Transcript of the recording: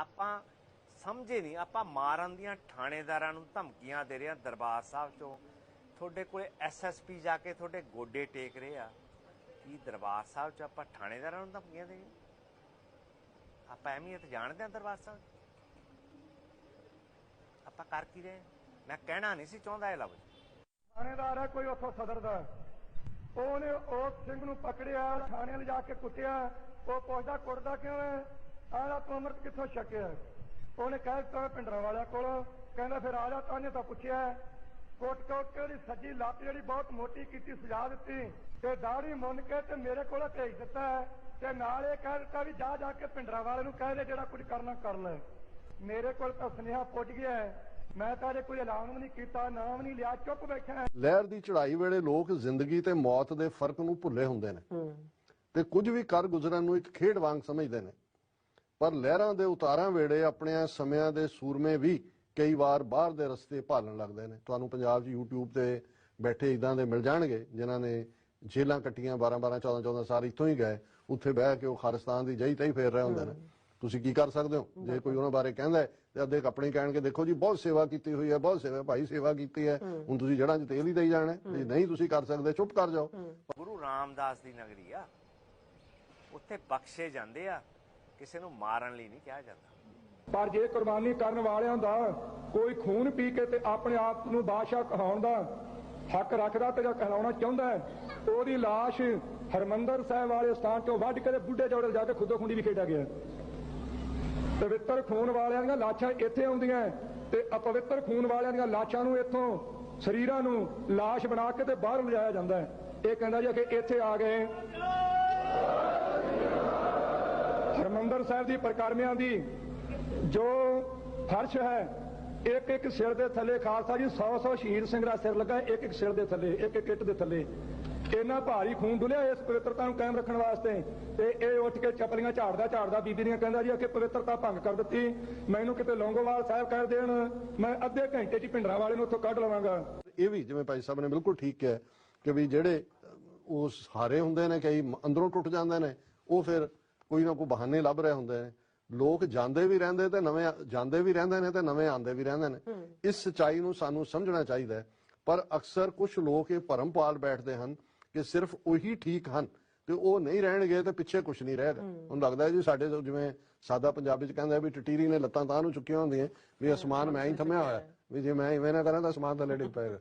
ਆਪਾਂ ਸਮਝੇ ਨਹੀਂ, ਆਪਾਂ ਮਾਰਨ ਦੀਆਂ ਥਾਣੇਦਾਰਾਂ ਨੂੰ ਧਮਕੀਆਂ ਦੇ ਰਹੇ ਆ ਦਰਬਾਰ ਸਾਹਿਬ ਚੋਂ। ਤੁਹਾਡੇ ਕੋਲੇ ਐਸਐਸਪੀ ਜਾ ਕੇ ਤੁਹਾਡੇ ਗੋਡੇ ਟੇਕ ਰਹੇ ਆ। ਕੀ ਦਰਬਾਰ ਸਾਹਿਬ ਚ ਆਪਾਂ ਥਾਣੇਦਾਰਾਂ ਨੂੰ ਧਮਕੀਆਂ ਦੇ ਆਪਾਂ ਅਹਿਮੀਅਤ ਜਾਣਦੇ ਆ ਦਰਬਾਰ ਸਾਹਿਬ। ਆਪਾਂ ਕਰ ਕੀ ਰਹੇ ਮੈਂ ਕਹਿਣਾ ਨਹੀਂ ਸੀ ਚਾਹੁੰਦਾ ਇਹ ਲਫ਼ਜ਼। ਥਾਣੇਦਾਰ ਹੈ, ਕੋਈ ਉੱਥੋਂ ਸਦਰ ਦਾ ਉਹਨੇ ਉਸ ਸਿੰਘ ਨੂੰ ਪਕੜਿਆ, ਥਾਣੇ ਲਿਜਾ ਕੇ ਕੁੱਟਿਆ। ਉਹ ਪੁੱਛਦਾ, ਕੁੱਟਦਾ ਕਿਉਂ ਹੈ? ਆਲਾ ਤੂੰ ਅੰਮ੍ਰਿਤ ਕਿੱਥੋਂ ਛਕਿਆ? ਉਹਨੇ ਕਹਿ ਦਿੱਤਾ ਪਿੰਡਰਾਂ ਵਾਲਿਆਂ ਕੋਲ। ਕਹਿੰਦਾ ਫਿਰ ਆ ਜਾ ਤਾਨੇ ਤਾਂ ਪੁੱਛਿਆ ਕੁੱਟ ਕੁੱਟ ਕੇ ਉਹਦੀ ਸੱਜੀ ਲੱਤ ਜਿਹੜੀ ਬਹੁਤ ਮੋਟੀ ਕੀਤੀ ਸਜਾ ਦਿੱਤੀ ਤੇ ਦਾੜੀ ਮੁੰਨ ਕੇ ਤੇ ਮੇਰੇ ਕੋਲ ਭੇਜ ਦਿੱਤਾ ਤੇ ਨਾਲ ਇਹ ਕਹਿ ਦਿੱਤਾ ਵੀ ਜਾ ਜਾ ਕੇ ਪਿੰਡਰਾਂ ਵਾਲੇ ਨੂੰ ਕਹਿ ਦੇ ਜਿਹੜਾ ਕੁਝ ਕਰਨਾ ਕਰ ਲੈ। ਮੇਰੇ ਕੋਲ ਤਾਂ ਸੁਨੇਹਾ ਪੁੱਜ ਗਿਆ ਹੈ। ਮੈਂ ਤਾਂ ਅਜੇ ਕੋਈ ਐਲਾਨ ਵੀ ਨਹੀਂ ਕੀਤਾ ਨਾਮ ਨਹੀਂ ਲਿਆ ਚੁੱਪ ਬੈਠਾ। ਲਹਿਰ ਦੀ ਚੜ੍ਹਾਈ ਵੇਲੇ ਲੋਕ ਜ਼ਿੰਦਗੀ ਤੇ ਮੌਤ ਦੇ ਫ਼ਰਕ ਨੂੰ ਭੁੱਲੇ ਹੁੰਦੇ ਨੇ। ਤੇ ਕੁਝ ਵੀ ਕਰ ਗੁਜ਼ਰਨ ਨੂੰ ਇੱਕ ਖੇਡ ਵਾਂਗ ਸਮਝਦੇ ਨੇ। ਪਰ ਲਹਿਰਾਂ ਦੇ ਉਤਾਰਾਂ ਵੇਲੇ ਆਪਣੇ ਸਮਿਆਂ ਦੇ ਸੂਰਮੇ ਵੀ ਕਈ ਵਾਰ ਬਾਹਰ ਦੇ ਰਸਤੇ ਭਾਲਣ ਲੱਗਦੇ ਨੇ। ਤੁਹਾਨੂੰ ਪੰਜਾਬ 'ਚ YouTube ਤੇ ਬੈਠੇ ਇਦਾਂ ਦੇ ਮਿਲ ਜਾਣਗੇ ਜਿਨ੍ਹਾਂ ਨੇ ਜੇਲਾਂ ਕੱਟੀਆਂ 12 12 14 14 ਸਾਲ ਇੱਥੋਂ ਹੀ ਗਏ ਉੱਥੇ ਬਹਿ ਕੇ ਉਹ ਖਾਲਿਸਤਾਨ ਦੀ ਜਈ ਤਈ ਫੇਰ ਰਹੇ ਹੁੰਦੇ ਨੇ। ਤੁਸੀਂ ਕੀ ਕਰ ਸਕਦੇ ਹੋ? ਜੇ ਕੋਈ ਉਹਨਾਂ ਬਾਰੇ ਕਹਿੰਦਾ ਹੈ, ਤੇ ਅੱਧੇ ਆਪਣੀ ਕਹਿਣਗੇ ਦੇਖੋ ਜੀ ਬਹੁਤ ਸੇਵਾ ਕੀਤੀ ਹੋਈ ਹੈ ਬਹੁਤ ਸੇਵਾ ਭਾਈ ਸੇਵਾ ਕੀਤੀ ਹੈ ਹੁਣ ਤੁਸੀਂ ਜੜਾਂ 'ਚ ਤੇਲ ਹੀ ਦੇਈ ਜਾਣਾ। ਜੇ ਨਹੀਂ ਤੁਸੀਂ ਕਰ ਸਕਦੇ ਚੁੱਪ ਕਰ ਜਾਓ। ਗੁਰੂ ਰਾਮਦਾਸ ਦੀ ਨਗਰੀ ਆ। ਉੱਥੇ ਬਖਸ਼ੇ ਜਾਂਦੇ ਆ। ਕਿਸੇ ਨੂੰ ਮਾਰਨ ਲਈ ਨਹੀਂ ਕਿਹਾ ਜਾਂਦਾ। ਪਰ ਜੇ ਕੁਰਬਾਨੀ ਕਰਨ ਵਾਲਿਆਂ ਦਾ ਕੋਈ ਖੂਨ ਪੀ ਕੇ ਤੇ ਆਪਣੇ ਆਪ ਨੂੰ ਬਾਦਸ਼ਾਹ ਕਹਾਉਣ ਦਾ ਹੱਕ ਰੱਖਦਾ ਤੇ ਜਾਂ ਕਹਿਲਾਉਣਾ ਚਾਹੁੰਦਾ ਹੈ, ਉਹਦੀ ਲਾਸ਼ ਹਰਮੰਦਰ ਸਾਹਿਬ ਵਾਲੇ ਸਥਾਨ ਤੋਂ ਵੱਢ ਕੇ ਬੁੱਢੇ ਜੋੜੇ ਜਾ ਕੇ ਖੁੱਦੋ ਖੁੰਡੀ ਵੀ ਖੇਡਿਆ ਗਿਆ ਪਵਿੱਤਰ ਖੂਨ ਵਾਲਿਆਂ ਦੀਆਂ ਲਾਸ਼ਾਂ ਇੱਥੇ ਆਉਂਦੀਆਂ ਤੇ ਅਪਵਿੱਤਰ ਖੂਨ ਵਾਲਿਆਂ ਦੀਆਂ ਲਾਸ਼ਾਂ ਨੂੰ ਇੱਥੋਂ ਸਰੀਰਾਂ ਨੂੰ ਲਾਸ਼ ਬਣਾ ਕੇ ਤੇ ਬਾਹਰ ਲਿਜਾਇਆ ਜਾਂਦਾ ਹੈ। ਇਹ ਕਹਿੰਦਾ ਜੀ ਕਿ ਇੱਥੇ ਆ ਗਏ। ਹਰਮੰਦਰ ਸਾਹਿਬ ਦੀ ਪ੍ਰਕਰਮਿਆਂ ਦੀ ਜੋ ਫਰਸ਼ ਹੈ ਇੱਕ ਇੱਕ ਸਿਰ ਦੇ ਥੱਲੇ ਖਾਲਸਾ ਜੀ 100 100 ਸ਼ਹੀਦ ਸਿੰਘ ਦਾ ਸਿਰ ਲੱਗਾ ਇੱਕ ਇੱਕ ਸਿਰ ਦੇ ਥੱਲੇ ਇੱਕ ਇੱਕ ਇੱਟ ਦੇ ਥੱਲੇ। ਇੰਨਾ ਭਾਰੀ ਖੂਨ ਡੁੱਲਿਆ ਇਸ ਪਵਿੱਤਰਤਾ ਨੂੰ ਕਾਇਮ ਰੱਖਣ ਵਾਸਤੇ। ਤੇ ਇਹ ਉੱਠ ਕੇ ਚਪਲੀਆਂ ਝਾੜਦਾ ਝਾੜਦਾ ਬੀਬੀ ਦੀਆਂ ਕਹਿੰਦਾ ਜੀ ਕਿ ਪਵਿੱਤਰਤਾ ਭੰਗ ਕਰ ਦਿੱਤੀ। ਮੈਨੂੰ ਕਿਤੇ ਲੌਂਗੋਵਾਲ ਸਾਹਿਬ ਕਰ ਦੇਣ ਮੈਂ ਅੱਧੇ ਘੰਟੇ 'ਚ ਹੀ ਭਿੰਡਰਾਂ ਵਾਲੇ ਨੂੰ ਉੱਥੋਂ ਕੱਢ ਲਵਾਂਗਾ। ਇਹ ਵੀ ਜਿਵੇਂ ਭਾਈ ਸਾਹਿਬ ਨੇ ਬਿਲਕੁਲ ਠੀਕ ਕਿਹਾ ਕਿ ਵੀ ਜਿਹੜੇ ਅਹ, ਉਹ ਹਾਰੇ ਹੁੰਦੇ ਨੇ ਕਈ ਅੰਦਰੋਂ ਟੁੱਟ ਜਾਂਦੇ ਨੇ ਉਹ ਫਿਰ ਕੋਈ ਨਾ ਕੋਈ ਬਹਾਨੇ ਲੱਭ ਰਹੇ ਹੁੰਦੇ ਨੇ। ਲੋਕ ਜਾਂਦੇ ਵੀ ਰਹਿੰਦੇ ਤੇ ਨਵੇਂ ਜਾਂਦੇ ਵੀ ਰਹਿੰਦੇ ਨੇ ਤੇ ਨਵੇਂ ਆਉਂਦੇ ਵੀ ਰਹਿੰਦੇ ਨੇ। ਇਸ ਸਚਾਈ ਨੂੰ ਸਾਨੂੰ ਸਮਝਣਾ ਚਾਹੀਦਾ ਹੈ। ਪਰ ਅਕਸਰ ਕੁਝ ਲੋਕ ਇਹ ਭਰਮ ਪਾਲ ਬੈਠਦੇ ਹਨ ਕਿ ਸਿਰਫ ਉਹੀ ਠੀਕ ਹਨ ਤੇ ਉਹ ਨਹੀਂ ਰਹਿਣਗੇ ਤੇ ਪਿੱਛੇ ਕੁਝ ਨਹੀਂ ਰਹੇਗਾ ਹੁਣ ਲੱਗਦਾ ਜੀ ਸਾਡੇ ਜਿਵੇਂ ਸਾਦਾ ਪੰਜਾਬੀ ਚ ਕਹਿੰਦਾ ਵੀ ਟਟੀਰੀ ਨੇ ਲੱਤਾਂ ਤਾਂ ਨੂੰ ਚੁੱਕੀਆਂ ਹੁੰਦੀਆਂ ਵੀ ਅਸਮਾਨ ਮੈਂ ਹੀ ਥੰਮਿਆ ਹੋਇਆ। ਵੀ ਜੇ ਮੈਂ ਇਵੇਂ ਨਾ ਕਰਾਂ ਤਾਂ ਅਸਮਾਨ ਥੱਲੇ ਡਿੱਗ ਪਏਗਾ।